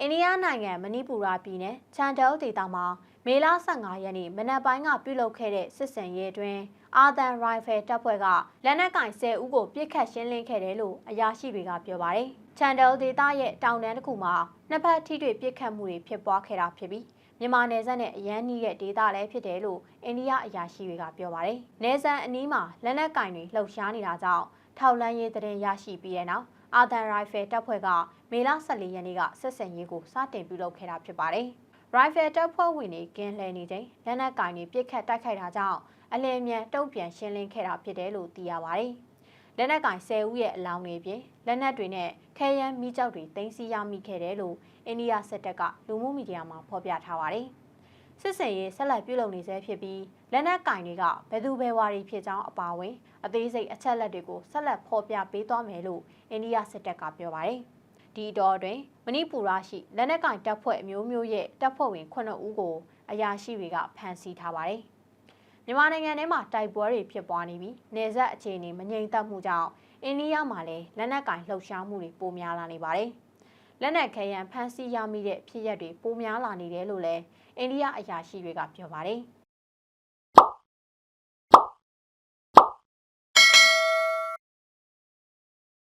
အိန္ဒိယနိုင်ငံမဏိပူရပြည်နယ်ချန်တယ်ဒေသမှာမေလ15ရက်နေ့မနက်ပိုင်းကပြုလုပ်ခဲ့တဲ့စစ်စင်ရေးအတွင်းအာသန်ရိုင်ဖယ်တပ်ဖွဲ့ကလက်နက်ကင်10ဦးကိုပြစ်ခတ်ရှင်းလင်းခဲ့တယ်လို့အရာရှိတွေကပြောပါတယ်။ချန်တယ်ဒေသရဲ့တောင်တန်းတစ်ခုမှာနှစ်ဖက်ထိတွေ့ပြစ်ခတ်မှုတွေဖြစ်ပွားခဲ့တာဖြစ်ပြီးမြန်မာနယ်စပ်နဲ့အရန်နီးတဲ့ဒေသလည်းဖြစ်တယ်လို့အိန္ဒိယအရာရှိတွေကပြောပါတယ်။နယ်စပ်အနီးမှာလက်နက်ကင်တွေလှုပ်ရှားနေတာကြောင့်ထောက်လန်းရေးတရင်ရရှိပြီးတဲ့နောက် အာသန်ရိုင်ဖယ်တပ်ဖွဲ့ကမေလ14ရက်နေ့ကစစ်စင်ရေးကိုစတင်ပြုလုပ်ခဲ့တာဖြစ်ပါတယ်။ရိုင်ဖယ်တပ်ဖွဲ့ဝင်တွေကင်းလှည့်နေချိန်လက်နက်ကင်တွေပြစ်ခတ်တိုက်ခိုက်တာကြောင့်အလင်းမြန်တုံ့ပြန်ရှင်းလင်းခဲ့တာဖြစ်တယ်လို့သိရပါတယ်။လက်နက်ကင်10ဦးရဲ့အလောင်းတွေပြင်လက်နက်တွေနဲ့ခဲယမ်းမိကြောက်တွေတင်စီရမိခဲ့တယ်လို့အိန္ဒိယစစ်တပ်ကလူမှုမီဒီယာမှာဖော်ပြထားပါတယ်။ စစ်စင်ရေးဆက်လက်ပြုလုပ်နေဆဲဖြစ်ပြီးလက်နက်ကင်တွေကဘယ်သူဘယ်ဝါတွေဖြစ်ကြောင်းအပါအဝင်အသေးစိတ်အချက်လက်တွေကိုဆက်လက်ဖော်ပြပေးသွားမယ်လို့အိန္ဒိယစစ်တပ်ကပြောပါတယ်။ဒီတော့တွင်မဏိပူရရှိလက်နက်ကင်တပ်ဖွဲ့အမျိုးမျိုးရဲ့တပ်ဖွဲ့ဝင်9ဦးကိုအရာရှိတွေကဖမ်းဆီးထားပါတယ်။မြန်မာနိုင်ငံထဲမှာတိုက်ပွဲတွေဖြစ်ပွားနေပြီးနေဆက်အခြေအနေမငြိမ်သက်မှုကြောင့်အိန္ဒိယမှာလည်းလက်နက်ကင်လှုပ်ရှားမှုတွေပိုများလာနေပါတယ်။ လက်နက်ခဲယံဖမ်းဆီးရမိတဲ့ဖြစ်ရပ်တွေပိုများလာနေတယ်လို့လည်းအိန္ဒိယအရာရှိတွေကပြောပါတယ်။